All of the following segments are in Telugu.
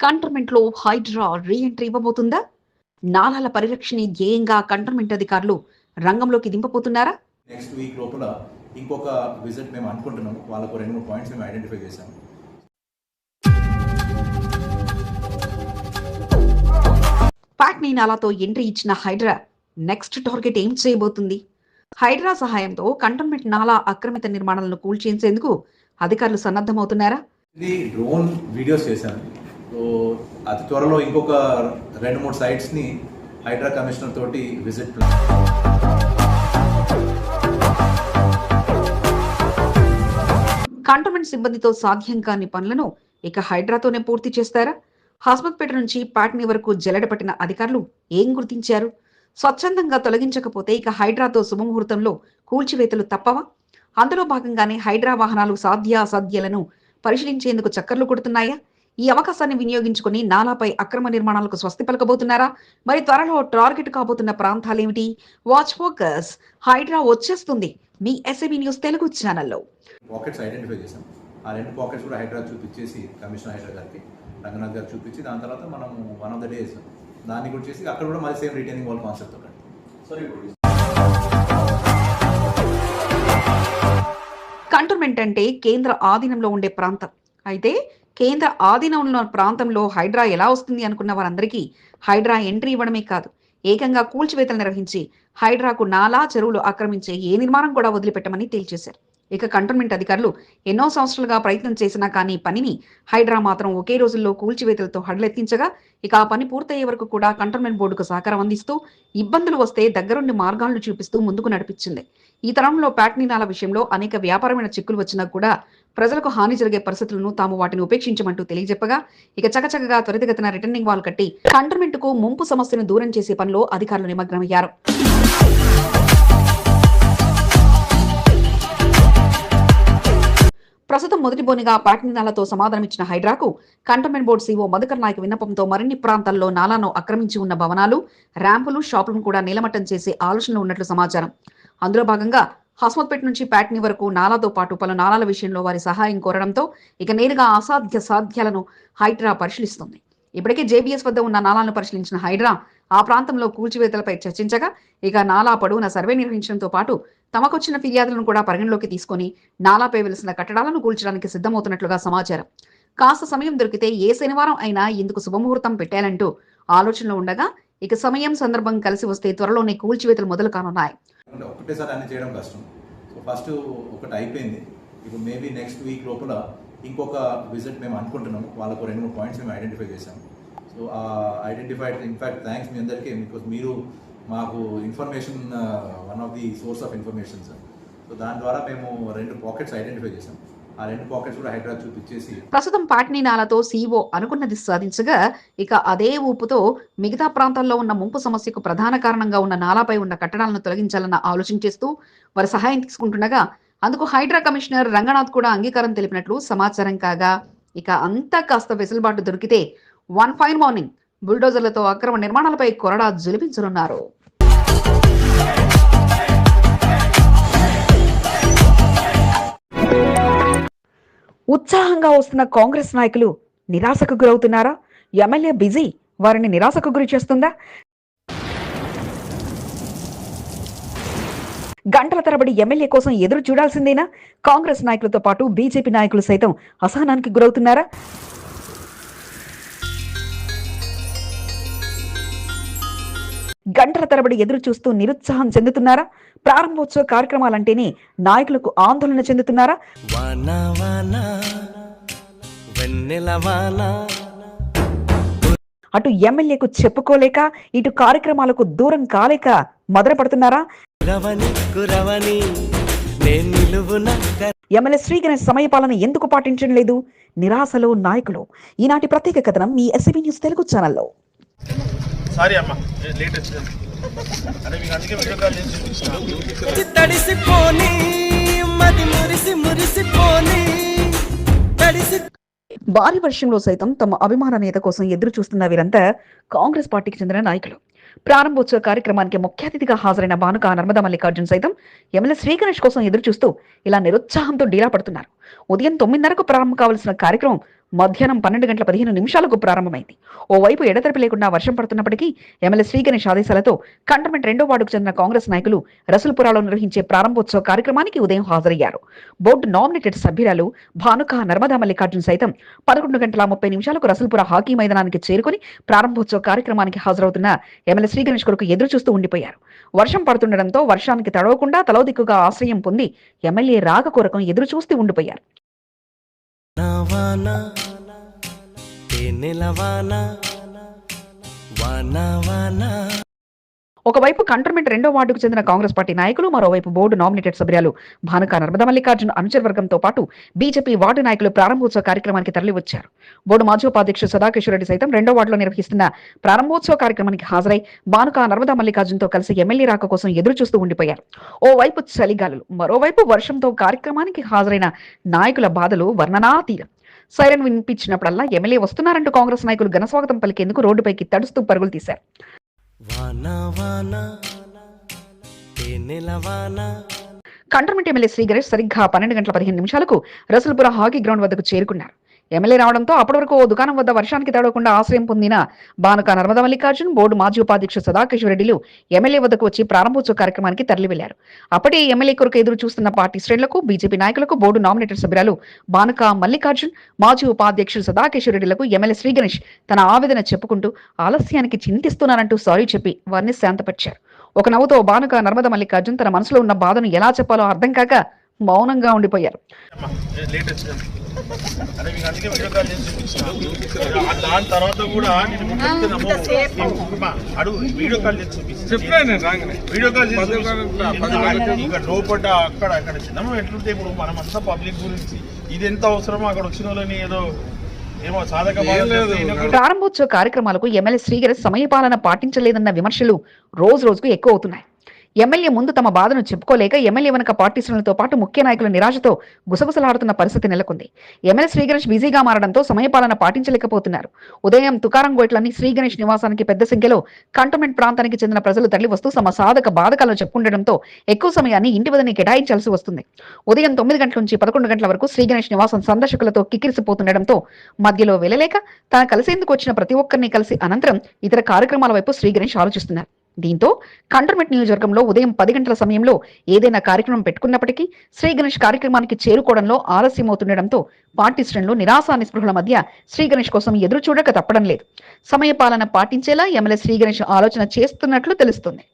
కంటోన్మెంట్లో హైడ్రా రీ ఎంట్రీ ఇవ్వబోతుందా? నాలాల పరిరక్షణ ధ్యేయంగా కంటోన్మెంట్ అధికారులు రంగంలోకి దింపబోతున్నారా? నెక్స్ట్ వీక్ లోపల ఇంకొక విజిట్ మేము అనుకుంటున్నాము వాళ్ళకు రెండు మూడు పాయింట్స్ మేము ఐడెంటిఫై చేసాము పాట్నీ నాలాతో ఎంట్రీ ఇచ్చిన హైడ్రా నెక్స్ట్ టార్గెట్ ఏం చేయబోతుంది? హైడ్రా సహాయంతో కంటోన్మెంట్ నాలా ఆక్రమిత నిర్మాణాలను కూల్చేసేందుకు అధికారులు సన్నద్ధమవుతున్నారా? ఇది డ్రోన్ వీడియోస్ చేశాను. సో అతి త్వరలో ఇంకొక రెండు మూడు సైట్స్ని హైడ్రా కమిషనర్ తోటి విజిట్ ప్లాన్ కంటోన్మెంట్ సిబ్బందితో సాధ్యం కాని పనులను ఇక హైడ్రాతోనే పూర్తి చేస్తారా? హాస్మత్పేట నుంచి పాట్నీ వరకు జల్లెడ పట్టిన అధికారులు ఏం గుర్తించారు? స్వచ్ఛందంగా తొలగించకపోతే ఇక హైడ్రాతో శుభముహూర్తంలో కూల్చివేతలు తప్పవా? అందులో భాగంగానే హైడ్రా వాహనాలు సాధ్యాసాధ్యాలను పరిశీలించేందుకు చక్కర్లు కొడుతున్నాయా? ఈ అవకాశాన్ని వినియోగించుకుని నాలాపై అక్రమ నిర్మాణాలకు స్వస్తి పలకబోతున్నారా? మరి త్వరలో టార్గెట్ కాబోతున్న ప్రాంతాలేమిటి వాచ్ ఫోకస్ హైడ్రా వచ్చేస్తుంది. మీ ఎస్ఎబి న్యూస్ తెలుగు ఛానల్లో పాకెట్స్ ఐడెంటిఫై చేసాం ఆ రెండు పాకెట్స్ కూడా హైడ్రా చూపించేసి కమిషనర్ హైడ్రా గారికి రంగనాథ్ గారు చూపించి దాని తర్వాత మనం వన్ ఆఫ్ ద డేస్ దాన్ని కూడా చేసి అక్కడ కూడా మళ్ళీ సేమ్ రిటైనింగ్ వాల్ కాన్సెప్ట్ ఒకటి. కంటోన్మెంట్ అంటే కేంద్ర ఆధీనంలో ఉండే ప్రాంతం. అయితే కేంద్ర ఆధీనంలో ప్రాంతంలో హైడ్రా ఎలా వస్తుంది అనుకున్న వారందరికీ హైడ్రా ఎంట్రీ ఇవ్వడమే కాదు ఏకంగా కూల్చివేతలు నిర్వహించి హైడ్రాకు నాలా చెరువులు ఆక్రమించే ఏ నిర్మాణం కూడా వదిలిపెట్టమని తేల్చేశారు. ఇక కంటోన్మెంట్ అధికారులు ఎన్నో సంవత్సరాలుగా ప్రయత్నం చేసినా కానీ పనిని హైడ్రా మాత్రం ఒకే రోజుల్లో కూల్చివేతలతో హడలెత్తించగా ఇక ఆ పని పూర్తయ్యే వరకు కూడా కంటోన్మెంట్ బోర్డుకు సహకారం అందిస్తూ ఇబ్బందులు వస్తే దగ్గరుండి మార్గాలను చూపిస్తూ ముందుకు నడిపించింది. ఈ తరంలో ప్యాట్నీనాల విషయంలో అనేక వ్యాపారమైన చిక్కులు వచ్చినా కూడా ప్రజలకు హాని జరిగే పరిస్థితులను తాము వాటిని ఉపేక్షించమంటూ తెలియజెప్పగా ఇక చకచకగా త్వరితగతిన రిటర్నింగ్ వాల్ కట్టి కంటోన్మెంట్కు ముంపు సమస్యను దూరం చేసే పనిలో అధికారులు నిమగ్నమయ్యారు. ప్రస్తుతం మొదటి బోనిగా పాటినాలతో సమాధానమిచ్చిన హైడ్రాకు cantonment board CO Madhukar Naik విన్నపంతో మరిన్ని ప్రాంతాల్లో నాలాను ఆక్రమించి ఉన్న భవనాలు ర్యాంపులు షాపులను కూడా నీలమట్టం చేసే ఆలోచనలు ఉన్నట్లు సమాచారం. అందులో భాగంగా హస్మత్పేట నుంచి ప్యాట్నీ వరకు నాలాతో పాటు పలు నాలాల విషయంలో వారి సహాయం కోరడంతో ఇక నేరుగా అసాధ్య సాధ్యాలను హైడ్రా పరిశీలిస్తుంది. ఇప్పటికే జేబీఎస్ వద్ద ఉన్న నాలాలను పరిశీలించిన హైడ్రా ఆ ప్రాంతంలో కూల్చివేతలపై చర్చించగా ఇక నాలా పొడవున సర్వే నిర్వహించడంతో పాటు తమకొచ్చిన ఫిర్యాదులను కూడా పరిగణలోకి తీసుకుని నాలాపై వెలిసిన కట్టడాలను కూల్చడానికి సిద్ధమవుతున్నట్లుగా సమాచారం. కాస్త సమయం దొరికితే ఏ శనివారం అయినా ఇందుకు శుభముహూర్తం పెట్టాలంటూ ఆలోచనలో ఉండగా ఇక సమయం సందర్భం కలిసి వస్తే త్వరలోనే కూల్చివేతలు మొదలు కానున్నాయి. ఒకటేసారి అన్ని చేయడం కష్టం. సో ఫస్ట్ ఒకటి అయిపోయింది. ఇప్పుడు మేబీ నెక్స్ట్ వీక్ లోపల ఇంకొక విజిట్ మేము అనుకుంటున్నాము. వాళ్ళకు రెండు మూడు పాయింట్స్ మేము ఐడెంటిఫై చేసాము సో ఆ ఐడెంటిఫైడ్ ఇన్ఫాక్ట్ థ్యాంక్స్ మీ అందరికీ బికాస్ మీరు మాకు information one of the source of information sir so దాని ద్వారా మేము రెండు పాకెట్స్ ఐడెంటిఫై చేసాం ఆ రెండు పాకెట్స్ కూడా హైదరాబాద్ చూపించేసి ప్రస్తుతం పాట్నీ నాలతో సీఓ అనుకున్నది సాధించగా ఇక అదే ఊపుతో మిగతా ప్రాంతాల్లో ఉన్న ముంపు సమస్యకు ప్రధాన కారణంగా ఉన్న నాలాపై ఉన్న కట్టడాలను తొలగించాలన్న ఆలోచన చేస్తూ వారి సహాయం తీసుకుంటుండగా అందుకు హైడ్రా కమిషనర్ రంగనాథ్ కూడా అంగీకారం తెలిపినట్లు సమాచారం కాగా ఇక అంతా కాస్త వెసులుబాటు దొరికితే వన్ ఫైన్ మార్నింగ్ బుల్డోజర్లతో అక్రమ నిర్మాణాలపై కొరడా జులిపించనున్నారు. ఉత్సాహంగా వస్తున్న కాంగ్రెస్ నాయకులు నిరాశకు గురవుతున్నారా? ఎమ్మెల్యే బిజీ వారిని నిరాశకు గురి చేస్తుందా? గంటల తరబడి ఎమ్మెల్యే కోసం ఎదురు చూడాల్సిందేనా? కాంగ్రెస్ నాయకులతో పాటు బీజేపీ నాయకులు సైతం అసహనానికి గురవుతున్నారా? గంటల తరబడి ఎదురు చూస్తూ నిరుత్సాహం చెందుతున్నారా? ప్రారంభోత్సవ కార్యక్రమాలంటేనే నాయకులకు ఆందోళన చెందుతున్నారా? అటు ఎమ్మెల్యేకు చెప్పుకోలేక ఇటు కార్యక్రమాలకు దూరం కాలేక నేను నిలువున ఎమ్మెల్యే శ్రీ గణేష్ సమయపాలన ఎందుకు పాటించడం లేదు? నిరాశలో నాయకులు. ఈనాటి ప్రత్యేక కథనం మీ ఎస్సీబీ న్యూస్ తెలుగు ఛానల్లో సారీ అమ్మా. లేట్ వచ్చింది అదే మీకు అందుకే వీడియో కాల్ చేసి చూపిస్తున్నాను తడిసిపోని మది మురిసి మురిసిపోని తడిసి భారీ వర్షంలో సైతం తమ అభిమాన నేత కోసం ఎదురు చూస్తున్న వీరంతా కాంగ్రెస్ పార్టీకి చెందిన నాయకులు. ప్రారంభోత్సవ కార్యక్రమానికి ముఖ్య అతిథిగా హాజరైన భానుక నర్మదా మల్లికార్జున్ సైతం ఎమ్మెల్యే శ్రీ గణేష్ కోసం ఎదురు చూస్తూ ఇలా నిరుత్సాహంతో డీలా పడుతున్నారు. ఉదయం తొమ్మిదిన్నరకు ప్రారంభం కావాల్సిన కార్యక్రమం మధ్యాహ్నం పన్నెండు గంటల పదిహేను నిమిషాలకు ప్రారంభమైంది. ఓవైపు ఎడతెరపి లేకుండా వర్షం పడుతున్నప్పటికీ ఎమ్మెల్యే శ్రీగణేష్ ఆదేశాలతో కంటోన్మెంట్ రెండో వార్డుకు చెందిన కాంగ్రెస్ నాయకులు రసూల్పురాలో నిర్వహించే ప్రారంభోత్సవ కార్యక్రమానికి ఉదయం హాజరయ్యారు. బోర్డు నామినేటెడ్ సభ్యురాలు భానుక నర్మదా మల్లికార్జున్ సైతం పదకొండు గంటల ముప్పై నిమిషాలకు రసల్పుర హాకీ మైదానానికి చేరుకుని ప్రారంభోత్సవ కార్యక్రమానికి హాజరవుతున్న ఎమ్మెల్యే శ్రీ గణేష్ కొరకు ఎదురు చూస్తూ ఉండిపోయారు. వర్షం పడుతుండటంతో వర్షానికి తడవకుండా తలోదిక్కుగా ఆశ్రయం పొంది ఎమ్మెల్యే రాక కొరకం ఎదురు చూస్తూ ఉండిపోయారు. వాన తేనెల వాన వాన వాన. ఒకవైపు కంటర్మెంట్ రెండో వార్డుకు చెందిన కాంగ్రెస్ పార్టీ నాయకులు మరోవైపు బోర్డు నామినేటెడ్ సభ్యులు భానుక నర్మద మల్లికార్జున అనుచర వర్గంతో పాటు బీజేపీ వార్డు నాయకులు ప్రారంభోత్సవ కార్యక్రమానికి తరలివచ్చారు. బోర్డు మాజీ ఉపాధ్యక్షుడు సదాకిషోర్ రెడ్డి సైతం రెండో వార్డులో నిర్వహిస్తున్న ప్రారంభోత్సవ కార్యక్రమానికి హాజరై భానుక నర్మద మల్లికార్జునతో కలిసి ఎమ్మెల్యే రాక కోసం ఎదురు చూస్తూ ఉండిపోయారు. ఓవైపు చలిగాలులు మరోవైపు వర్షంతో కార్యక్రమానికి హాజరైన నాయకుల బాధలు వర్ణనాతీరం సైరన్ వినిపించినప్పుడల్లా ఎమ్మెల్యే వస్తున్నారంటూ కాంగ్రెస్ నాయకులు ఘనస్వాగతం పలికేందుకు రోడ్డుపైకి తడుస్తూ పరుగులు తీశారు. కంటర్మెంట్ ఎమ్మెల్యే శ్రీ గణేష్ సరిగ్గా పన్నెండు గంటల పదిహేను నిమిషాలకు రసల్పుర హాకీ గ్రౌండ్ వద్దకు చేరుకున్నారు. ఎమ్మెల్యే రావడంతో అప్పటి వరకు ఓ దుకాణం వద్ద వర్షానికి తడవకుండా ఆశ్రయం పొందిన బానుక నర్మదా మల్లికార్జున్ బోర్డు మాజీ ఉపాధ్యక్షుడు సదాకిషోర్ రెడ్డిలు ఎమ్మెల్యే వద్దకు వచ్చి ప్రారంభోత్సవ కార్యక్రమానికి తరలి వెళ్ళారు అప్పటి ఎమ్మెల్యే కొరకు ఎదురు చూస్తున్న పార్టీ శ్రేణులకు బీజేపీ నాయకులకు బోర్డు నామినేటెడ్ సభ్యురాలు బానుక మల్లికార్జున్ మాజీ ఉపాధ్యక్షుడు సదాకిషోర్ రెడ్డిలకు ఎమ్మెల్యే శ్రీ గణేష్ తన ఆవేదన చెప్పుకుంటూ ఆలస్యానికి చింతిస్తున్నానంటూ సారీ చెప్పి వారిని శాంతపరిచారు. ఒక నవ్వుతో బానుక నర్మదా మల్లికార్జున్ తన మనసులో ఉన్న బాధను ఎలా చెప్పాలో అర్థం కాక మౌనంగా ఉండిపోయారు. తర్వాత కూడా వీడియో కాల్ వీడియో కాల్ లోపల అక్కడ అక్కడ ఎట్లుంటే ఇప్పుడు మనం అంతా పబ్లిక్ గురించి ఇది ఎంత అవసరమో అక్కడ వచ్చిన వాళ్ళని ఏదో. ప్రారంభోత్సవ కార్యక్రమాలకు ఎమ్మెల్యే శ్రీగరి సమయపాలన పాటించలేదన్న విమర్శలు రోజు రోజుకు ఎక్కువ అవుతున్నాయి. ఎమ్మెల్యే ముందు తమ బాధను చెప్పుకోలేక ఎమ్మెల్యే వెనక పార్టీ శ్రేణులతో పాటు ముఖ్య నాయకుల నిరాశతో గుసగుసలాడుతున్న పరిస్థితి నెలకొంది. ఎమ్మెల్యే శ్రీగణేష్ బిజీగా మారడంతో సమయపాలన పాటించలేకపోతున్నారు. ఉదయం తుకారం గోట్లని శ్రీగణేష్ నివాసానికి పెద్ద సంఖ్యలో కంటోన్మెంట్ ప్రాంతానికి చెందిన ప్రజలు తరలి వస్తూ తమ సాధక బాధకాలను చెప్పుకుండటంతో ఎక్కువ సమయాన్ని ఇంటి వదని కేటాయించాల్సి వస్తుంది. ఉదయం తొమ్మిది గంటల నుంచి పదకొండు గంటల వరకు శ్రీగణేష్ నివాసం సందర్శకులతో కిక్కిరిసిపోతుండటంతో మధ్యలో వెళ్ళలేక తన కలిసేందుకు వచ్చిన ప్రతి ఒక్కరిని కలిసి అనంతరం ఇతర కార్యక్రమాల వైపు శ్రీగణేష్ ఆలోచిస్తున్నారు. దీంతో కంటర్మెంట్ నియోజకవర్గంలో ఉదయం పది గంటల సమయంలో ఏదైనా కార్యక్రమం పెట్టుకున్నప్పటికీ శ్రీ గణేష్ కార్యక్రమానికి చేరుకోవడంలో ఆలస్యమవుతుండటంతో పార్టీ శ్రేణులు నిరాశా నిస్పృహల మధ్య శ్రీ గణేష్ కోసం ఎదురు చూడక తప్పడం లేదు. సమయపాలన పాటించేలా ఎమ్మెల్యే శ్రీ గణేష్ ఆలోచన చేస్తున్నట్లు తెలుస్తుంది.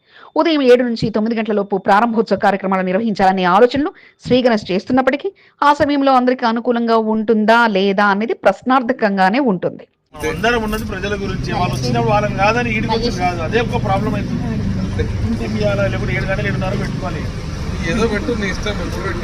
ఉదయం ఏడు నుంచి తొమ్మిది గంటల లోపు ప్రారంభోత్సవ కార్యక్రమాలు నిర్వహించాలనే ఆలోచనలు శ్రీ గణేష్ చేస్తున్నప్పటికీ ఆ సమయంలో అందరికీ అనుకూలంగా ఉంటుందా లేదా అనేది ప్రశ్నార్థకంగానే ఉంటుంది. అందరం ఉన్నది ప్రజల గురించి. వాళ్ళు వచ్చినప్పుడు వాళ్ళని కాదని ఈడికి వచ్చి కాదు. అదే ఒక ప్రాబ్లం అవుతుంది. ఇంటికి ఇవ్వాలా లేకపోతే ఏడు గంటలు ఏడున్నర పెట్టుకోవాలి. ఏదో పెట్టు నీ ఇష్టం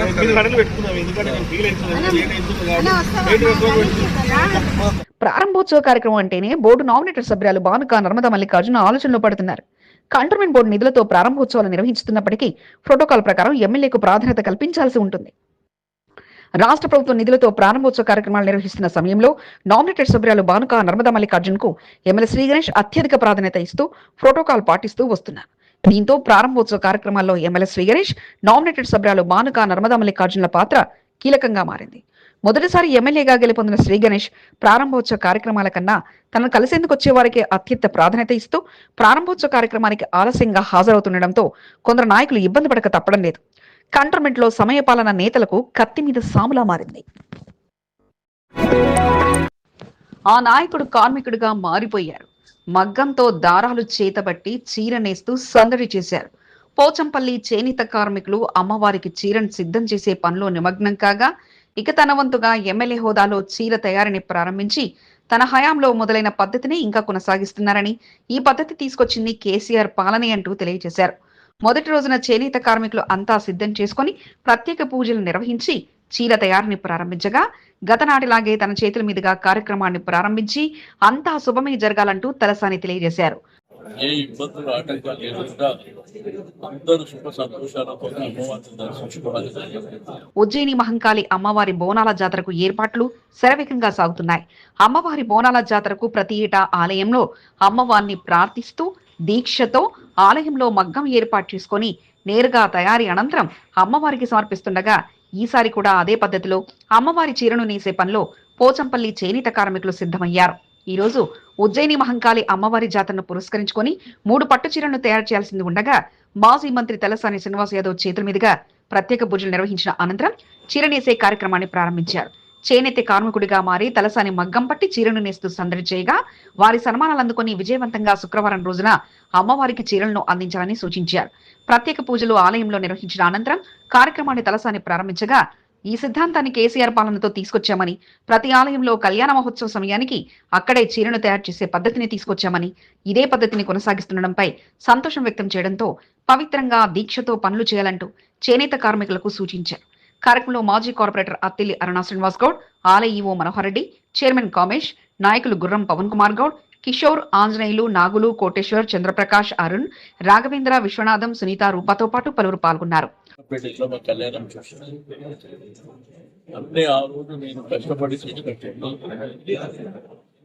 ఎనిమిది గంటలు పెట్టుకున్నాం. ఎందుకంటే నేను ఫీల్ అవుతుంది. లేట్ అవుతుంది కాబట్టి. లేట్ ఎక్కువ పెట్టుకున్నాం. ప్రారంభోత్సవ కార్యక్రమం అంటేనే బోర్డు నామినేటెడ్ సభ్యురాలు భానుక నర్మదా మల్లికార్జున ఆలోచనలో పడుతున్నారు. కంటోన్మెంట్ బోర్డు నిధులతో ప్రారంభోత్సవాలు నిర్వహిస్తున్నప్పటికీ ప్రోటోకాల్ ప్రకారం ఎమ్మెల్యేకు ప్రాధాన్యత కల్పించాల్సి ఉంటుంది. రాష్ట్ర ప్రభుత్వం నిధులతో ప్రారంభోత్సవ కార్యక్రమాలు నిర్వహిస్తున్న సమయంలో నామినేటెడ్ సభ్యురాలు బానుక నర్మదా మల్లికార్జున్కు ఎమ్మెల్యే శ్రీ గణేష్ అత్యధిక ప్రాధాన్యత ఇస్తూ ప్రోటోకాల్ పాటిస్తూ వస్తున్నారు. దీంతో ప్రారంభోత్సవ కార్యక్రమాల్లో ఎమ్మెల్యే శ్రీ గణేష్ నామినేటెడ్ సభ్యురాలు బానుక నర్మదా మల్లికార్జునుల పాత్ర కీలకంగా మారింది. మొదటిసారి ఎమ్మెల్యేగా గెలుపొందిన శ్రీ గణేష్ ప్రారంభోత్సవ కార్యక్రమాల కన్నా తనను కలిసేందుకు వచ్చేవారికి అత్యంత ప్రాధాన్యత ఇస్తూ ప్రారంభోత్సవ కార్యక్రమానికి ఆలస్యంగా హాజరవుతుండటంతో కొందరు నాయకులు ఇబ్బంది పడక తప్పడం లేదు. కంటోన్మెంట్లో సమయపాలన నేతలకు కత్తి మీద సాములా మారింది. ఆ నాయకుడు కార్మికుడిగా మారిపోయారు మగ్గంతో దారాలు చేతబట్టి చీరనేస్తూ సందడి చేశారు. పోచంపల్లి చేనేత కార్మికులు అమ్మవారికి చీరను సిద్ధం చేసే పనిలో నిమగ్నం కాగా ఇక తన వంతుగా ఎమ్మెల్యే హోదాలో చీర తయారీని ప్రారంభించి తన హయాంలో మొదలైన పద్ధతిని ఇంకా కొనసాగిస్తున్నారని ఈ పద్ధతి తీసుకొచ్చింది కేసీఆర్ పాలనే అంటూ తెలియజేశారు. మొదటి రోజున చేనేత కార్మికులు అంతా సిద్ధం చేసుకొని ప్రత్యేక పూజలు నిర్వహించి చీర తయారీని ప్రారంభించగా గతనాటిలాగే తన చేతుల మీదుగా కార్యక్రమాన్ని ప్రారంభించి అంతా శుభమే జరగాలంటూ తలసాని తెలియజేశారు. ఏ ఇబ్బందులు ఆటంకాలు లేకుండా అందరూ సుఖ సంతోషాలతో అమ్మవారిని దర్శించుకోవాలి. ఉజ్జయిని మహంకాళి అమ్మవారి బోనాల జాతరకు ఏర్పాట్లు శరవేగంగా సాగుతున్నాయి. అమ్మవారి బోనాల జాతరకు ప్రతి ఏటా ఆలయంలో అమ్మవారిని ప్రార్థిస్తూ దీక్షతో ఆలయంలో మగ్గం ఏర్పాటు చేసుకొని నేరుగా తయారీ అనంతరం అమ్మవారికి సమర్పిస్తుండగా ఈసారి కూడా అదే పద్ధతిలో అమ్మవారి చీరను నేసే పనిలో పోచంపల్లి చేనేత కార్మికులు సిద్ధమయ్యారు. ఈ రోజు ఉజ్జయిని మహంకాళి అమ్మవారి జాతరను పురస్కరించుకొని మూడు పట్టు చీరలను తయారు చేయాల్సింది ఉండగా మాజీ మంత్రి తలసాని శ్రీనివాస్ యాదవ్ చేతుల మీదుగా ప్రత్యేక పూజలు నిర్వహించిన అనంతరం చీర నేసే కార్యక్రమాన్ని ప్రారంభించారు. చేనేత కార్మికుడిగా మారి తలసాని మగ్గం పట్టి చీరను నేస్తూ సందడి చేయగా వారి సన్మానాలు అందుకుని విజయవంతంగా శుక్రవారం రోజున అమ్మవారికి చీరలను అందించాలని సూచించారు. ప్రత్యేక పూజలు ఆలయంలో నిర్వహించిన అనంతరం కార్యక్రమాన్ని తలసాని ప్రారంభించగా ఈ సిద్ధాంతాన్ని కేసీఆర్ పాలనతో తీసుకొచ్చామని ప్రతి ఆలయంలో కళ్యాణ మహోత్సవ సమయానికి అక్కడే చీరను తయారు చేసే పద్ధతిని తీసుకొచ్చామని ఇదే పద్ధతిని కొనసాగిస్తుండడంపై సంతోషం వ్యక్తం చేయడంతో పవిత్రంగా దీక్షతో పనులు చేయాలంటూ చేనేత కార్మికులకు సూచించారు. కార్యక్రమంలో మాజీ కార్పొరేటర్ అత్తిలి అరుణా శ్రీనివాస్ గౌడ్ ఆలయ ఈవో మనోహర్ రెడ్డి చైర్మన్ కామేష్ నాయకులు గుర్రం పవన్ కుమార్ గౌడ్ కిషోర్ ఆంజనేయులు నాగులు కోటేశ్వర్ చంద్రప్రకాష్ అరుణ్ రాఘవేంద్ర విశ్వనాథం సునీత రూపతో పాటు పలువురు పాల్గొన్నారు.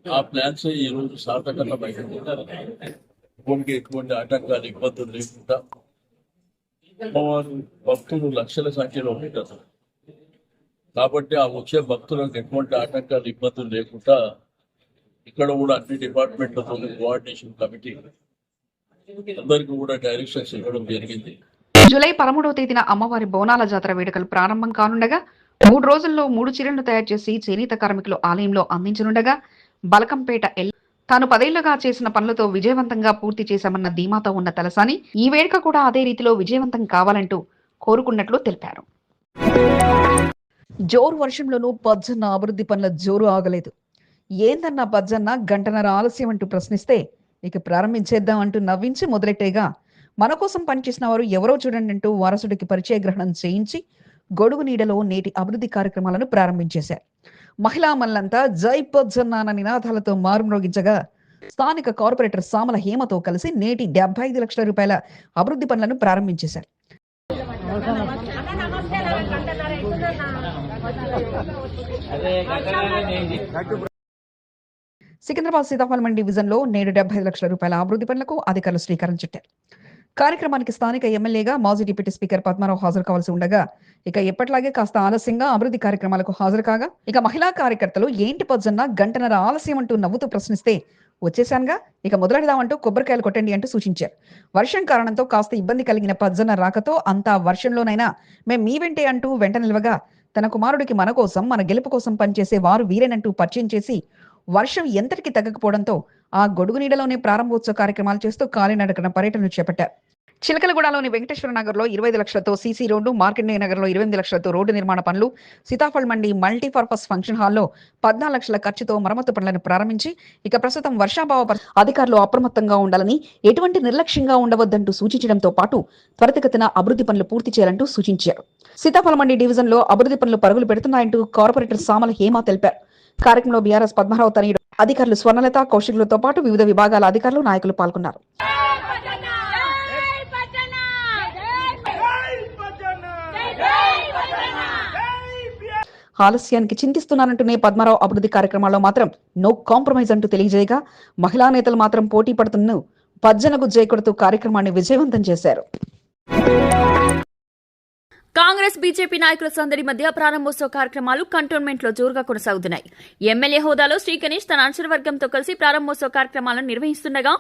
ఆ ప్లాన్స్ ఈ రోజు సార్థకంగా బయట భూమికి ఎటువంటి ఆటంకాలు ఇబ్బందులు లేకుండా అమ్మవారు భక్తులు లక్షల సంఖ్యలో ఉంటారు కాబట్టి ఆ వచ్చే భక్తులకు ఎటువంటి ఆటంకాలు ఇబ్బందులు లేకుండా ఇక్కడ కూడా అన్ని డిపార్ట్మెంట్లతో కోఆర్డినేషన్ కమిటీ అందరికీ కూడా డైరెక్షన్స్ ఇవ్వడం జరిగింది. జూలై పదమూడవ తేదీన అమ్మవారి బోనాల జాతర వేడుకలు ప్రారంభం కానుండగా మూడు రోజుల్లో మూడు చీరలను తయారు చేసి చేనేత కార్మికులు ఆలయంలో అందించనుండగా బలకంపేట ఎల్ తాను పదేళ్ళుగా చేసిన పనులతో విజయవంతంగా పూర్తి చేశామన్న ధీమాతో ఉన్న తలసాని ఈ వేడుక కూడా అదే రీతిలో విజయవంతం కావాలంటూ కోరుకున్నట్లు తెలిపారు. జోరు వర్షంలోనూ పజ్జన్న అభివృద్ధి పనుల జోరు ఆగలేదు. ఏందన్న పజ్జన్న గంటన్నర ఆలస్యం అంటూ ప్రశ్నిస్తే ఇక ప్రారంభించేద్దాం అంటూ నవ్వించి మొదలెట్టేగా మన కోసం పనిచేసిన వారు ఎవరో చూడండి అంటూ వారసుడికి పరిచయ గ్రహణం చేయించి గొడుగు నీడలో నేటి అభివృద్ధి కార్యక్రమాలను ప్రారంభించేశారు. మహిళా మల్లంతా జై పజ్జన్న నినాదాలతో మారుమ్రోగించగా స్థానిక కార్పొరేటర్ సామల హేమతో కలిసి నేటి డెబ్బై ఐదు లక్షల రూపాయల అభివృద్ధి పనులను ప్రారంభించేశారు. సికింద్రాబాద్ సీతాఫలం మండి డివిజన్లో నేడు డెబ్బై ఐదు లక్షల రూపాయల అభివృద్ధి పనులకు అధికారులు శ్రీకారం చుట్టారు. కార్యక్రమానికి స్థానిక ఎమ్మెల్యేగా మాజీ డిప్యూటీ స్పీకర్ పద్మారావు హాజరు కావాల్సి ఉండగా ఇక ఎప్పటిలాగే కాస్త ఆలస్యంగా అభివృద్ధి కార్యక్రమాలకు హాజరు కాగా ఇక మహిళా కార్యకర్తలు ఏంటి పొద్దున్న గంటన్నర ఆలస్యం అంటూ నవ్వుతూ ప్రశ్నిస్తే వచ్చేసానుగా ఇక మొదలెడదామంటూ కొబ్బరికాయలు కొట్టండి అంటూ సూచించారు. వర్షం కారణంతో కాస్త ఇబ్బంది కలిగిన పజ్జన్న రాకతో అంతా వర్షంలోనైనా మేం మీ వెంటే అంటూ వెంట నిలవగా తన కుమారుడికి మన కోసం మన గెలుపు కోసం పనిచేసే వారు వీరేనంటూ పరిచయం చేసి వర్షం ఎంతటికి తగ్గకపోవడంతో ఆ గొడుగు నీడలోనే ప్రారంభోత్సవ కార్యక్రమాలు చేస్తూ కాలినడకన పర్యటనలు చేపట్టారు. చిలకలగూడలోని వెంకటేశ్వర నగర్లో ఇరవై ఐదు లక్షలతో సీసీ రోడ్డు మార్కెండే నగర్లో ఇరవై ఎనిమిది లక్షలతో రోడ్డు నిర్మాణ పనులు సీతాఫల్ మండి మల్టీపర్పస్ ఫంక్షన్ హాల్లో పద్నాలుగు లక్షల ఖర్చుతో మరమ్మతు పనులను ప్రారంభించి ఇక ప్రస్తుతం వర్షాభావ అధికారులు అప్రమత్తంగా ఉండాలని ఎటువంటి నిర్లక్ష్యంగా ఉండవద్దంటూ సూచించడంతో పాటు త్వరితగతిన అభివృద్ధి పనులు పూర్తి చేయాలంటూ సూచించారు. సీతాఫల మండి డివిజన్లో అభివృద్ధి పనులు పరుగులు పెడుతున్నాయంటూ కార్పొరేటర్ సామల హేమ తెలిపారు. కార్యక్రమంలో బీఆర్ఎస్ పద్మారావు తనయుడు అధికారులు స్వర్ణలత కౌశికులతో పాటు వివిధ విభాగాల అధికారులు నాయకులు పాల్గొన్నారు. ఆలస్యానికి చింతిస్తున్నానంటూనే పద్మారావు అభివృద్ధి కార్యక్రమాల్లో మాత్రం నో కాంప్రమైజ్ అంటూ తెలియజేయగా మహిళా నేతలు మాత్రం పోటీ పడుతున్న పజ్జనకు జయకొడుతూ కార్యక్రమాన్ని విజయవంతం చేశారు. కాంగ్రెస్ బీజేపీ నాయకుల సందడి మధ్య ప్రారంభోత్సవ కార్యక్రమాలు కంటోన్మెంట్లో జోరుగా కొనసాగుతున్నాయి. ఎమ్మెల్యే హోదాలో శ్రీ గణేష్ తన అనుచరవర్గంతో కలిసి ప్రారంభోత్సవ కార్యక్రమాలను నిర్వహిస్తుండగా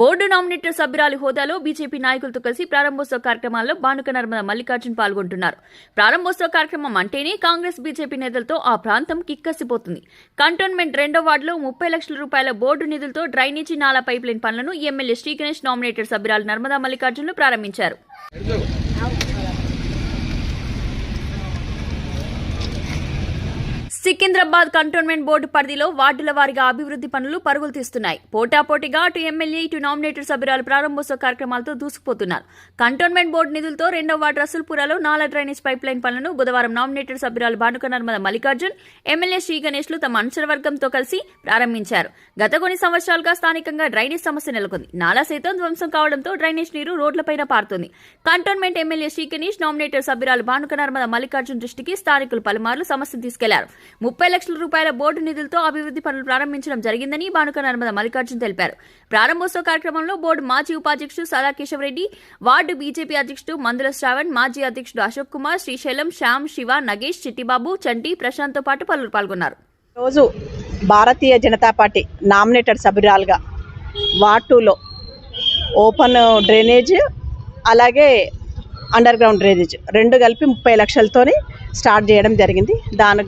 బోర్డు నామినేటర్ సభ్యురాలి హోదాలో బీజేపీ నాయకులతో కలిసి ప్రారంభోత్సవ కార్యక్రమాల్లో బానుక నర్మద మల్లికార్జున్ పాల్గొంటున్నారు. ప్రారంభోత్సవ కార్యక్రమం అంటేనే కాంగ్రెస్ బీజేపీ నేతలతో ఆ ప్రాంతం కిక్కసిపోతుంది. కంటోన్మెంట్ రెండో వార్డులో ముప్పై లక్షల రూపాయల బోర్డు నిధులతో డ్రైనేజీ నాలా పైప్ లైన్ పనులను ఎమ్మెల్యే శ్రీ గణేష్ నామినేటెడ్ సభ్యురాలు నర్మదా మల్లికార్జున్లు ప్రారంభించారు. సికింద్రాబాద్ కంటోన్మెంట్ బోర్డు పరిధిలో వార్డుల వారీగా అభివృద్ధి పనులు పరుగులు తీస్తున్నాయి. పోటాపోటీగా అటు ఎమ్మెల్యే ఇటు నామినేటెడ్ సభ్యురాలు ప్రారంభోత్సవ కార్యక్రమాలతో దూసుకుపోతున్నారు. కంటోన్మెంట్ బోర్డు నిధులతో రెండవ వార్డు రసూల్పురాలో నాలా డ్రైనేజ్ పైప్ లైన్ పనులను బుధవారం నామినేటెడ్ సభ్యురాలు భానుక నర్మద మల్లికార్జున్ ఎమ్మెల్యే శ్రీ గణేష్లు తమ అనుచరవర్గంతో కలిసి ప్రారంభించారు. గత కొన్ని సంవత్సరాలుగా స్థానికంగా డ్రైనేజ్ సమస్య నెలకొంది. నాలా సైతం ధ్వంసం కావడంతో డ్రైనేజ్ నీరు రోడ్లపైన పారుతుంది. Cantonment MLA Shri Ganesh nominated సభ్యురాలు భానుక నర్మద మల్లికార్జున్ దృష్టికి స్థానికులు పలుమార్లు సమస్యను తీసుకెళ్ళారు. ముప్పై లక్షల రూపాయల బోర్డు నిధులతో అభివృద్ధి పనులు ప్రారంభించడం జరిగిందని బానుక నర్మద మల్లికార్జున్ తెలిపారు. ప్రారంభోత్సవ కార్యక్రమంలో బోర్డు మాజీ ఉపాధ్యక్షుడు సదాకేశవరెడ్డి వార్డు బీజేపీ అధ్యక్షుడు మందుల శ్రావణ్ మాజీ అధ్యక్షుడు అశోక్ కుమార్ శ్రీశైలం శ్యామ్ శివ నగేష్ చిట్టిబాబు చంటి ప్రశాంత్తో పాటు పలువురు పాల్గొన్నారు. రోజు భారతీయ జనతా పార్టీ నామినేటెడ్ సభ్యురాలుగా వార్డ్ టూలో ఓపెన్ డ్రైనేజ్ అలాగే అండర్ గ్రౌండ్ డ్రైనేజ్ రెండు కలిపి ముప్పై లక్షలతోని స్టార్ట్ చేయడం జరిగింది. దాని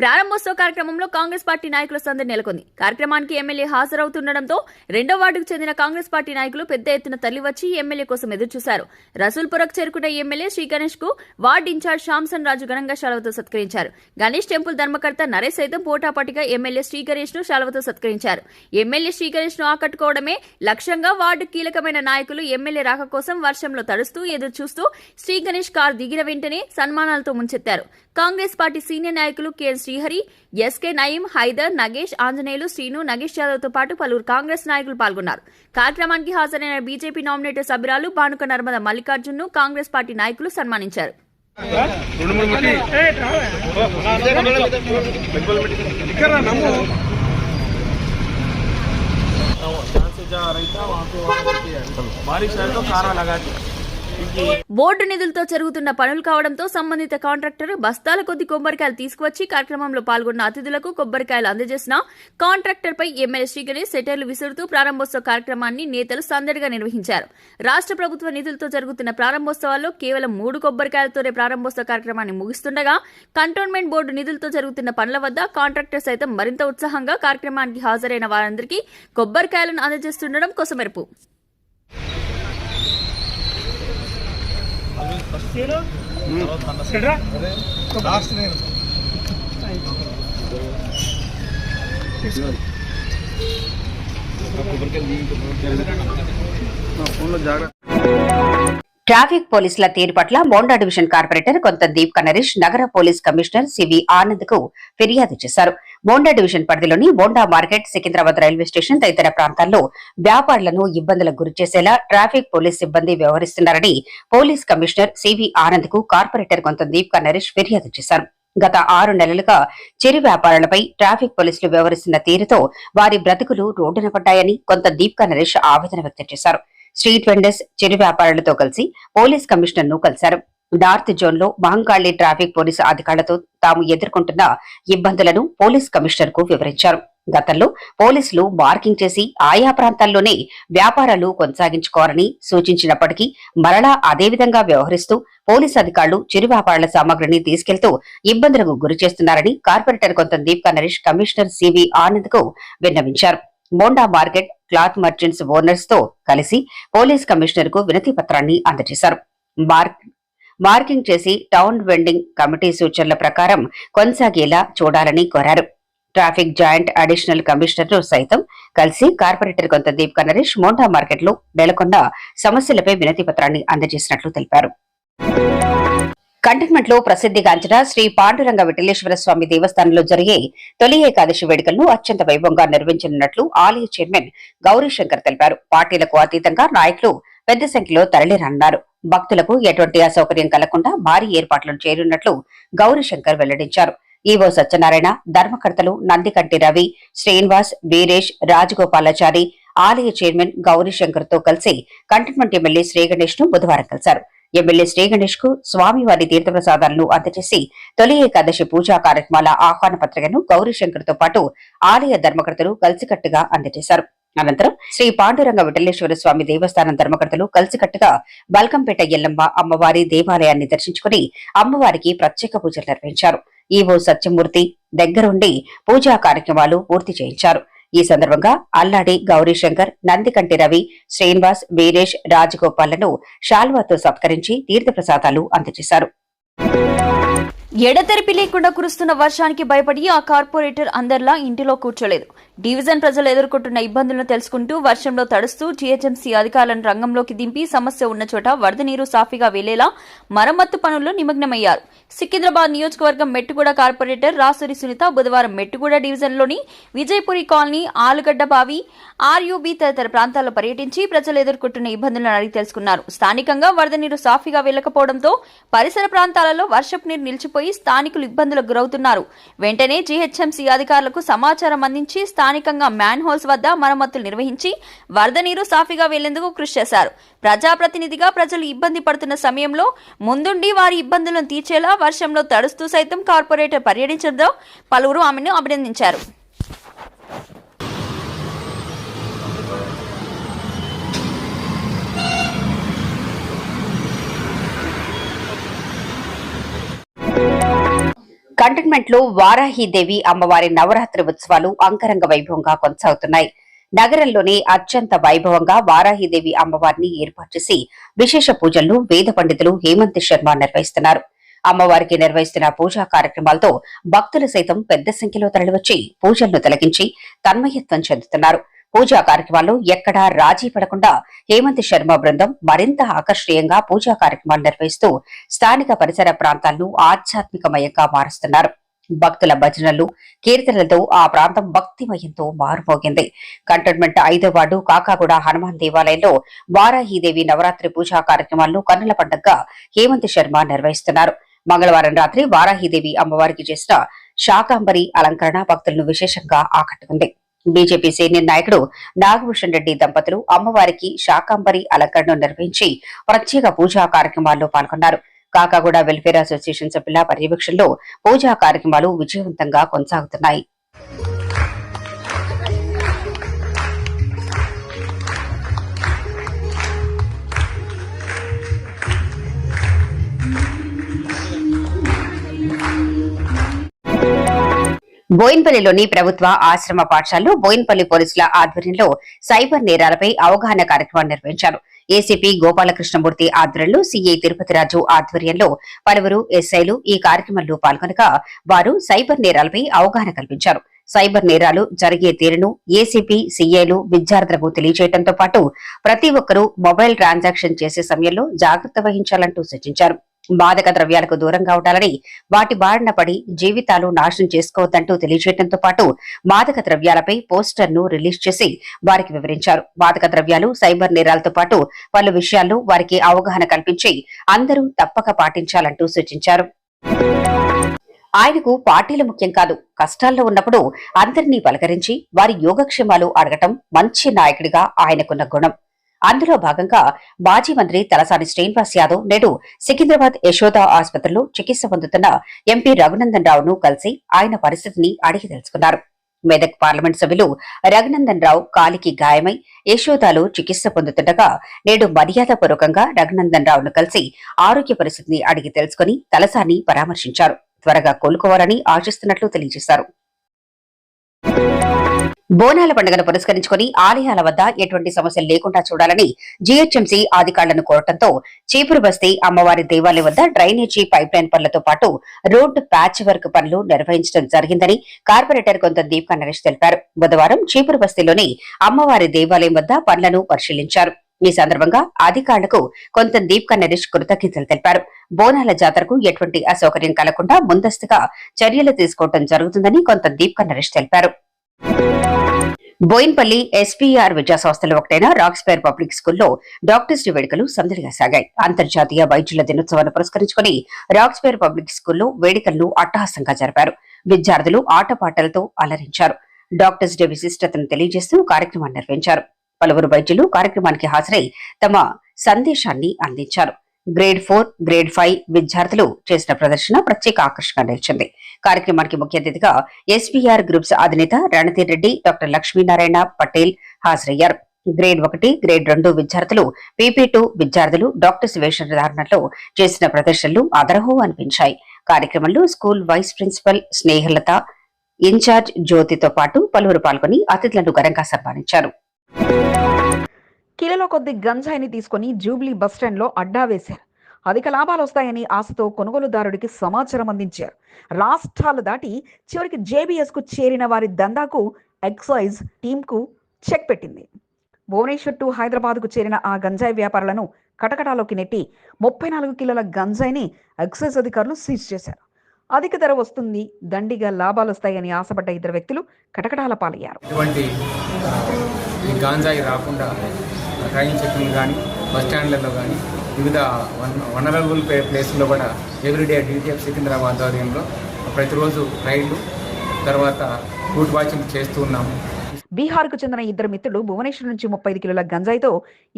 ప్రారంభోత్సవ కార్యక్రమంలో కాంగ్రెస్ పార్టీ నాయకుల సందడి నెలకొంది. కార్యక్రమానికి ఎమ్మెల్యే హాజరవుతుండటంతో రెండో వార్డుకు చెందిన కాంగ్రెస్ పార్టీ నాయకులు పెద్ద ఎత్తున తల్లి వచ్చి ఎమ్మెల్యే కోసం ఎదురుచూశారు. రసూల్పురకు చేరుకున్న ఎమ్మెల్యే శ్రీ గణేష్కు వార్డు ఇన్ఛార్జ్ శాంసన్ రాజు ఘనంగా శాలవతో సత్కరించారు. గణేష్ టెంపుల్ ధర్మకర్త నరేష్ సైతం పోటాపాటిగా ఎమ్మెల్యే శ్రీ గణేష్ను శాలవతో సత్కరించారు. ఎమ్మెల్యే శ్రీ గణేష్ను ఆకట్టుకోవడమే లక్ష్యంగా వార్డు కీలకమైన నాయకులు ఎమ్మెల్యే రాక కోసం వర్షంలో తడుస్తూ ఎదురుచూస్తూ శ్రీ గణేష్ కారు దిగిన వెంటనే సన్మానాలతో ముంచెత్తారు. కాంగ్రెస్ పార్టీ సీనియర్ నాయకులు కెఎన్ శ్రీహరి ఎస్కే నయీం హైదర్ నగేష్ ఆంజనేయులు శ్రీను నగేష్ యాదవ్తో పాటు పలువురు కాంగ్రెస్ నాయకులు పాల్గొన్నారు. కార్యక్రమానికి హాజరైన బీజేపీ నామినేటెడ్ సభ్యురాలు భానుక నర్మద మల్లికార్జున్ను కాంగ్రెస్ పార్టీ నాయకులు సన్మానించారు. రెండు మూడు ముట్టి ఇక్కడ బోర్డు నిధులతో జరుగుతున్న పనులు కావడంతో సంబంధిత కాంట్రాక్టర్ బస్తాల కొద్ది కొబ్బరికాయలు తీసుకువచ్చి కార్యక్రమంలో పాల్గొన్న అతిథులకు కొబ్బరికాయలు అందజేసిన కాంట్రాక్టర్ పై ఎమ్మెల్యే శ్రీ గణేష్ సెటర్లు విసురుతూ ప్రారంభోత్సవ కార్యక్రమాన్ని నేతలు సందడిగా నిర్వహించారు. రాష్ట్ర ప్రభుత్వ నిధులతో జరుగుతున్న ప్రారంభోత్సవాల్లో కేవలం మూడు కొబ్బరికాయలతోనే ప్రారంభోత్సవ కార్యక్రమాన్ని ముగిస్తుండగా కంటోన్మెంట్ బోర్డు నిధులతో జరుగుతున్న పనుల వద్ద కాంట్రాక్టర్ సైతం మరింత ఉత్సాహంగా కార్యక్రమానికి హాజరైన వారందరికీ కొబ్బరికాయలను అందజేస్తుండడం కొసమెరుపు. ట్రాఫిక్ పోలీసుల తీరు పట్ల మోండా డివిజన్ కార్పొరేటర్ కొంత దీప్ నరేష్ నగర పోలీస్ కమిషనర్ సివి ఆనంద్కు ఫిర్యాదు చేశారు. బోండా డివిజన్ పరిధిలోని Monda market Secunderabad railway station తదితర ప్రాంతాల్లో వ్యాపారులను ఇబ్బందులకు గురిచేసేలా ట్రాఫిక్ పోలీస్ సిబ్బంది వ్యవహరిస్తున్నారని పోలీస్ కమిషనర్ సివి ఆనంద్కు కార్పొరేటర్ కొంత దీప్క నరేష్ ఫిర్యాదు చేశారు. గత ఆరు నెలలుగా చిరు వ్యాపారులపై ట్రాఫిక్ పోలీసులు వ్యవహరిస్తున్న తీరుతో వారి బ్రతుకులు రోడ్డున పడ్డాయని కొంత దీప్కా నరేష్ ఆవేదన వ్యక్తం చేశారు. స్ట్రీట్ వెండర్స్ చిరు వ్యాపారులతో కలిసి పోలీస్ కమిషనర్ను కలిశారు. నార్త్ జోన్లో మహంకాళి ట్రాఫిక్ పోలీసు అధికారులతో తాము ఎదుర్కొంటున్న ఇబ్బందులను పోలీస్ కమిషనర్కు వివరించారు. గతంలో పోలీసులు మార్కింగ్ చేసి ఆయా ప్రాంతాల్లోనే వ్యాపారాలు కొనసాగించుకోవాలని సూచించినప్పటికీ మరలా అదే విధంగా వ్యవహరిస్తూ పోలీస్ అధికారులు చిరు వ్యాపారాల సామగ్రిని తీసుకెళ్తూ ఇబ్బందులకు గురి చేస్తున్నారని కార్పొరేటర్ కొంత దీప్ నరేష్ కమిషనర్ సివి ఆనంద్కు విన్నవించారు. మోండా మార్కెట్ క్లాత్ మర్చెంట్స్ ఓనర్స్తో కలిసి పోలీస్ కమిషనర్కు వినతి పత్రాన్ని అందజేశారు. మార్కెట్ మార్కింగ్ చేసి టౌన్ వెండింగ్ కమిటీ సూచనల ప్రకారం కొనసాగేలా చూడాలని కోరారు. ట్రాఫిక్ జాయింట్ అడిషనల్ కమిషనర్ సైతం కలిసి కార్పొరేటర్ కొంత దీప్ నరేష్ మోండా మార్కెట్లో నెలకొన్న సమస్యలపై వినతి పత్రాన్ని అందజేసినట్లు తెలిపారు. కంటోన్మెంట్లో ప్రసిద్ధిగాంచిన శ్రీ పాండురంగ విఠలేశ్వర స్వామి దేవస్థానంలో జరిగే తొలి ఏకాదశి వేడుకలను అత్యంత వైభవంగా నిర్వహించనున్నట్లు ఆలయ చైర్మన్ గౌరీశంకర్ తెలిపారు. పార్టీలకు అతీతంగా నాయకులు పెద్ద సంఖ్యలో తరలిరన్నారు. భక్తులకు ఎటువంటి అసౌకర్యం కలగకుండా భారీ ఏర్పాట్లను చేరున్నట్లు గౌరీశంకర్ వెల్లడించారు. ఈవో సత్యనారాయణ ధర్మకర్తలు నందికంటి రవి శ్రీనివాస్ వీరేష్ రాజగోపాలాచారి ఆలయ చైర్మన్ గౌరీశంకర్తో కలిసి కంటోన్మెంట్ ఎమ్మెల్యే శ్రీగణేష్ను బుధవారం కలిశారు. ఎమ్మెల్యే శ్రీగణేష్కు స్వామివారి తీర్థప్రసాదాలను అందజేసి తొలి ఏకాదశి పూజా కార్యక్రమాల ఆహ్వాన పత్రికను గౌరీశంకర్తో పాటు ఆలయ ధర్మకర్తలు కలిసికట్టుగా అందజేశారు. అనంతరం శ్రీ పాండురంగ విఠలేశ్వర స్వామి దేవస్థానం ధర్మకర్తలు కలిసికట్టుగా బల్కంపేట ఎల్లమ్మ అమ్మవారి దేవాలయాన్ని దర్శించుకుని అమ్మవారికి ప్రత్యేక పూజలు నిర్వహించారు. ఈవో సత్యమూర్తి దగ్గరుండి పూజా కార్యక్రమాలు పూర్తి చేయించారు. ఈ సందర్భంగా అల్లాడి గౌరీశంకర్ నందికంటి రవి శ్రీనివాస్ వీరేష్ రాజగోపాల్లను శాల్వాతో సత్కరించి తీర్థప్రసాదాలు అందజేశారు. ఎడతెరిపి లేకుండా కురుస్తున్న వర్షానికి భయపడి ఆ కార్పొరేటర్ అందరిలా ఇంటిలో కూర్చోలేదు. డివిజన్ ప్రజలు ఎదుర్కొంటున్న ఇబ్బందులను తెలుసుకుంటూ వర్షంలో తడుస్తూ జీహెచ్ఎంసీ అధికారులను రంగంలోకి దింపి సమస్య ఉన్న చోట వరద నీరు సాఫీగా వెళ్ళేలా మరమ్మత్తు పనుల్లో నిమగ్నమయ్యారు. సికింద్రాబాద్ నియోజకవర్గం మెట్టుగూడ కార్పొరేటర్ రాసూరి సునీత బుధవారం మెట్టుగూడ డివిజన్లోని విజయపురి కాలనీ ఆలుగడ్డ బావి ఆర్యూబీ తదితర ప్రాంతాల్లో పర్యటించి ప్రజలు ఎదుర్కొంటున్న ఇబ్బందులను అడిగి తెలుసుకున్నారు. స్థానికంగా వరద నీరు సాఫీగా వెళ్ళకపోవడంతో పరిసర ప్రాంతాలలో వర్షపు నీరు నిలిచిపోయి స్థానికులు ఇబ్బందులకు గురవుతున్నారు. వెంటనే జీహెచ్ఎంసీ అధికారులకు సమాచారం అందించి స్థానికంగా మ్యాన్ హోల్స్ వద్ద మరమ్మతులు నిర్వహించి వరద నీరు సాఫీగా వెళ్ళేందుకు కృషి చేశారు. ప్రజాప్రతినిధిగా ప్రజలు ఇబ్బంది పడుతున్న సమయంలో ముందుండి వారి ఇబ్బందులను తీర్చేలా వర్షంలో తడుస్తూ సైతం కార్పొరేటర్ పర్యటించడంతో పలువురు ఆమెను అభినందించారు. కంటోన్మెంట్లో వారాహిదేవి అమ్మవారి నవరాత్రి ఉత్సవాలు అంగరంగ వైభవంగా కొనసాగుతున్నాయి. నగరంలోనే అత్యంత వైభవంగా వారాహిదేవి అమ్మవారిని ఏర్పాటు చేసి విశేష పూజలను వేద పండితులు హేమంత్ శర్మ నిర్వహిస్తున్నారు. అమ్మవారికి నిర్వహిస్తున్న పూజా కార్యక్రమాలతో భక్తులు సైతం పెద్ద సంఖ్యలో తరలివచ్చి పూజలను తొలగించి తన్మయత్వం చెందుతున్నారు. పూజా కార్యక్రమాల్లో ఎక్కడా రాజీ పడకుండా హేమంత్ శర్మ బృందం మరింత ఆకర్షణీయంగా పూజా కార్యక్రమాలు నిర్వహిస్తూ స్థానిక పరిసర ప్రాంతాలను ఆధ్యాత్మికమయంగా మారుస్తున్నారు. భక్తుల భజనలు కీర్తనలతో ఆ ప్రాంతం భక్తిమయంతో మారుమోగింది. కంటోన్మెంట్ ఐదో వార్డు కాకాగూడ హనుమాన్ దేవాలయంలో వారాహీదేవి నవరాత్రి పూజా కార్యక్రమాలను కన్నుల పండుగగా హేమంత్ శర్మ నిర్వహిస్తున్నారు. మంగళవారం రాత్రి వారాహీదేవి అమ్మవారికి చేసిన శాకాంబరి అలంకరణ భక్తులను విశేషంగా ఆకట్టుకుంది. బీజేపీ సీనియర్ నాయకుడు నాగభూషణ్ రెడ్డి దంపతులు అమ్మవారికి శాకాంబరి అలంకరణను నిర్వహించి ప్రత్యేక పూజా కార్యక్రమాల్లో పాల్గొన్నారు. కాకాగూడ వెల్ఫేర్ అసోసియేషన్ సభ్యుల పర్యవేక్షణలో పూజా కార్యక్రమాలు విజయవంతంగా కొనసాగుతున్నాయి. బోయిన్పల్లిలోని ప్రభుత్వ ఆశ్రమ పాఠశాలలో బోయిన్పల్లి పోలీసుల ఆధ్వర్యంలో సైబర్ నేరాలపై అవగాహన కార్యక్రమం నిర్వహించారు. ఏసీపీ గోపాలకృష్ణమూర్తి ఆధ్వర్యంలో సీఐ తిరుపతి రాజు ఆధ్వర్యంలో పలువురు ఎస్ఐలు ఈ కార్యక్రమంలో పాల్గొనగా వారు సైబర్ నేరాలపై అవగాహన కల్పించారు. సైబర్ నేరాలు జరిగే తీరును ఏసీపీ సీఏలు విద్యార్థులకు తెలియజేయడంతో పాటు ప్రతి ఒక్కరూ మొబైల్ ట్రాన్సాక్షన్ చేసే సమయంలో జాగ్రత్త వహించాలంటూ సూచించారు. బాధక ద్రవ్యాలకు దూరంగా ఉండాలని వాటి బారిన పడి జీవితాలు నాశనం చేసుకోవద్దంటూ తెలియజేయడంతో పాటు మాదక ద్రవ్యాలపై పోస్టర్ను రిలీజ్ చేసి వారికి వివరించారు. మాదక ద్రవ్యాలు సైబర్ నేరాలతో పాటు పలు విషయాల్లో వారికి అవగాహన కల్పించి అందరూ తప్పక పాటించాలంటూ సూచించారు. ఆయనకు పార్టీలు ముఖ్యం కాదు. కష్టాల్లో ఉన్నప్పుడు అందరినీ పలకరించి వారి యోగక్షేమాలు అడగటం మంచి నాయకుడిగా ఆయనకున్న గుణం. అందులో భాగంగా మాజీ మంత్రి తలసాని శ్రీనివాస్ యాదవ్ నేడు సికింద్రాబాద్ యశోద ఆసుపత్రిలో చికిత్స పొందుతున్న ఎంపీ రఘునందన్ రావును కలిసి ఆయన పరిస్థితిని అడిగి తెలుసుకున్నారు. మెదక్ పార్లమెంట్ సభ్యులు రఘునందన్ రావు కాలికి గాయమై యశోదాలో చికిత్స పొందుతుండగా నేడు మర్యాదపూర్వకంగా రఘునందన్ రావును కలిసి ఆరోగ్య పరిస్థితిని అడిగి తెలుసుకుని తలసాని పరామర్శించారు. త్వరగా కోలుకోవాలని ఆశిస్తున్నట్లు తెలియజేశారు. బోనాల పండుగను పురస్కరించుకుని ఆలయాల వద్ద ఎటువంటి సమస్యలు లేకుండా చూడాలని జీహెచ్ఎంసీ అధికారులను కోరటంతో చీపురు బస్తీ అమ్మవారి దేవాలయం వద్ద డ్రైనేజీ పైప్ లైన్ పనులతో పాటు రోడ్డు ప్యాచ్ వర్క్ పనులు నిర్వహించడం జరిగిందని కార్పొరేటర్ కొంత దీప్ నరేష్ తెలిపారు. బుధవారం చీపురు బస్తీలోని అమ్మవారి దేవాలయం వద్ద పనులను పరిశీలించారు. ఈ సందర్భంగా అధికారులకు కొంత దీప్క నరేష్ కృతజ్ఞతలు తెలిపారు. బోనాల జాతరకు ఎటువంటి అసౌకర్యం కలగకుండా ముందస్తుగా చర్యలు తీసుకోవడం జరుగుతుందని కొంత దీప్క నరేష్ తెలిపారు. బోయిన్పల్లి ఎస్పీఆర్ విద్యా సంస్థలు ఒకటైన రాక్స్పేర్ పబ్లిక్ స్కూల్లో డాక్టర్స్ డే వేడుకలు సందడిగా సాగాయి. అంతర్జాతీయ వైద్యుల దినోత్సవాన్ని పురస్కరించుకుని రాక్స్పేర్ పబ్లిక్ స్కూల్లో వేడుకలను అట్టహాసంగా జరిపారు. విద్యార్థులు ఆటపాటలతో అలరించారు. డాక్టర్స్ డే విశిష్టతను తెలియజేస్తూ కార్యక్రమాన్ని నిర్వహించారు. పలువురు వైద్యులు కార్యక్రమానికి హాజరై తమ సందేశాన్ని అందించారు. గ్రేడ్ ఫోర్ గ్రేడ్ ఫైవ్ విద్యార్థులు చేసిన ప్రదర్శన ప్రత్యేక ఆకర్షణగా నిలిచింది. కార్యక్రమానికి ముఖ్య అతిథిగా ఎస్బీఆర్ గ్రూప్స్ అధినేత రణధీర్ రెడ్డి డాక్టర్ లక్ష్మీనారాయణ పటేల్ హాజరయ్యారు. గ్రేడ్ ఒకటి గ్రేడ్ రెండు విద్యార్థులు పీపీ టూ విద్యార్థులు డాక్టర్స్ వేషధారణలో చేసిన ప్రదర్శనలు అదరహో అనిపించాయి. కార్యక్రమంలో school vice principal Snehalatha incharge జ్యోతితో పాటు పలువురు పాల్గొని అతిథులను ఘనంగా సన్మానించారు. కిలోలో కొద్ది గంజాయిని తీసుకొని జూబ్లీ బస్టాండ్లో అడ్డా వేశారు. అధిక లాభాలు వస్తాయని ఆశతో కొనుగోలుదారుడికి సమాచారం అందించారు. రాష్ట్రాలు దాటి చివరికి జేబీఎస్కు కు చేరిన వారి దందాకు ఎక్సైజ్ టీంకు చెక్ పెట్టింది. భువనేశ్వర్ టు హైదరాబాద్కు చేరిన ఆ గంజాయి వ్యాపారులను కటకటాలోకి నెట్టి ముప్పై నాలుగు కిలోల గంజాయిని ఎక్సైజ్ అధికారులు సీజ్ చేశారు. అధిక ధర వస్తుంది దండిగా లాభాలు వస్తాయని ఆశపడ్డ ఇద్దరు వ్యక్తులు కటకటాల పాలయ్యారు. ఇటువంటి గాంజాయి రాకుండా రైలు చెక్కింగ్ కానీ బస్ స్టాండ్లలో కానీ వివిధ వన్ వనరబుల్ ప్లేస్లో కూడా ఎవ్రీడే డిటిఎఫ్ సికింద్రాబాద్ ఆధ్వర్యంలో ప్రతిరోజు రైళ్ళు తర్వాత రూట్ వాచింగ్ చేస్తూ ఉన్నాము. బీహార్కు చెందిన ఇద్దరు మిత్రులు భువనేశ్వర్ నుంచి ముప్పై ఐదు కిలోల గంజాయితో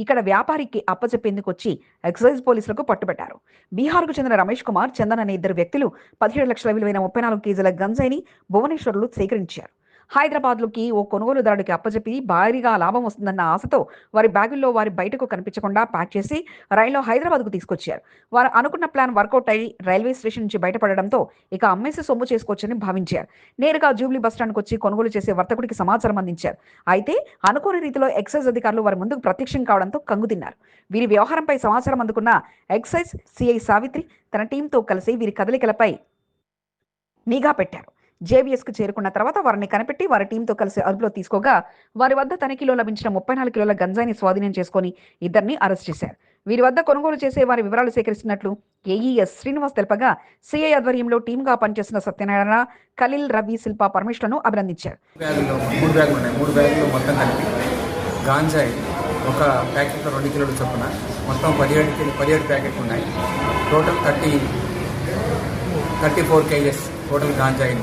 ఇక్కడ వ్యాపారికి అప్పచెప్పేందుకు వచ్చి ఎక్సైజ్ పోలీసులకు పట్టుబట్టారు. బీహార్కు చెందిన రమేష్ కుమార్ చందన్ అనే ఇద్దరు వ్యక్తులు పదిహేడు లక్షల విలువైన ముప్పై నాలుగు కేజీల గంజాయిని భువనేశ్వర్లు సేకరించారు. హైదరాబాద్లోకి ఓ కొనుగోలుదారుడికి అప్పచెప్పి భారీగా లాభం వస్తుందన్న ఆశతో వారి బ్యాగుల్లో వారి బయటకు కనిపించకుండా ప్యాక్ చేసి రైల్లో హైదరాబాద్కు తీసుకొచ్చారు. వారు అనుకున్న ప్లాన్ వర్కౌట్ అయ్యి రైల్వే స్టేషన్ నుంచి బయటపడడంతో ఇక అమ్మేసి సొమ్ము చేసుకోవచ్చని భావించారు. నేరుగా జూబ్లీ బస్టాండ్కి వచ్చి కొనుగోలు చేసే వర్తకుడికి సమాచారం అందించారు. అయితే అనుకోని రీతిలో ఎక్సైజ్ అధికారులు వారి ముందుకు ప్రత్యక్షం కావడంతో కంగుతిన్నారు వీరి వ్యవహారంపై సమాచారం అందుకున్న ఎక్సైజ్ సిఐ సావిత్రి తన టీంతో కలిసి వీరి కదలికలపై నిఘా పెట్టారు. జేబీఎస్కు చేరుకున్న తర్వాత వారిని కనిపెట్టి వారి టీంతో కలిసి అదుపులో తీసుకోగా వారి వద్ద తనిఖీలో లభించిన ముప్పై నాలుగు కిలోల గంజాయిని స్వాధీనం చేసుకుని ఇద్దరిని అరెస్ట్ చేశారు. వీరి వద్ద కొనుగోలు చేసే వారి వివరాలు సేకరిస్తున్నట్లు ఏఈఎస్ శ్రీనివాస్ తెలపగా సిఐ ఆధ్వర్యంలో టీంగా పనిచేస్తున్న సత్యనారాయణ ఖలీల్ రవి శిల్ప పరమేశ్వరను అభినందించారు. మూడు బ్యాగులు ఉన్నాయి. మూడు బ్యాగులు మొత్తం కలిపి గాంజాయి ఒక ప్యాకెట్లో రెండు కిలోలు చొప్పున మొత్తం పదిహేడు కిలో పదిహేడు ప్యాకెట్లు ఉన్నాయి. Total thirty thirty four KGs total గాంజాయి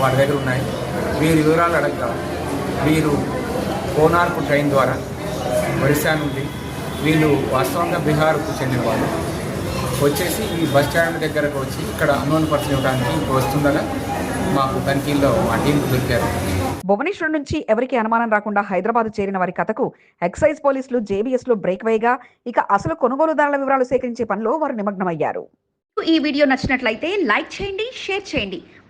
వాడి దగ్గర ఉన్నాయి. వీరి వివరాలు అడగగా వీరు కోనార్కు ట్రైన్ ద్వారా ఒడిశా నుండి వీళ్ళు వాస్తవంగా బీహార్కు చెందిన వాళ్ళు వచ్చేసి ఈ బస్ స్టాండ్ దగ్గరకు వచ్చి ఇక్కడ అన్నోన్ పర్సన్ ఇవ్వడానికి వస్తుండగా మాకు తనిఖీల్లో మా టీంకు దొరికారు. భువనేశ్వర్ నుంచి ఎవరికీ అనుమానం రాకుండా హైదరాబాద్ చేరిన వారి కథకు ఎక్సైజ్ పోలీసులు జేబీఎస్లో బ్రేక్ వేయగా ఇక అసలు కొనుగోలుదారుల వివరాలు సేకరించే పనిలో వారు నిమగ్నమయ్యారు. ఈ వీడియో నచ్చినట్లయితే లైక్ చేయండి షేర్ చేయండి.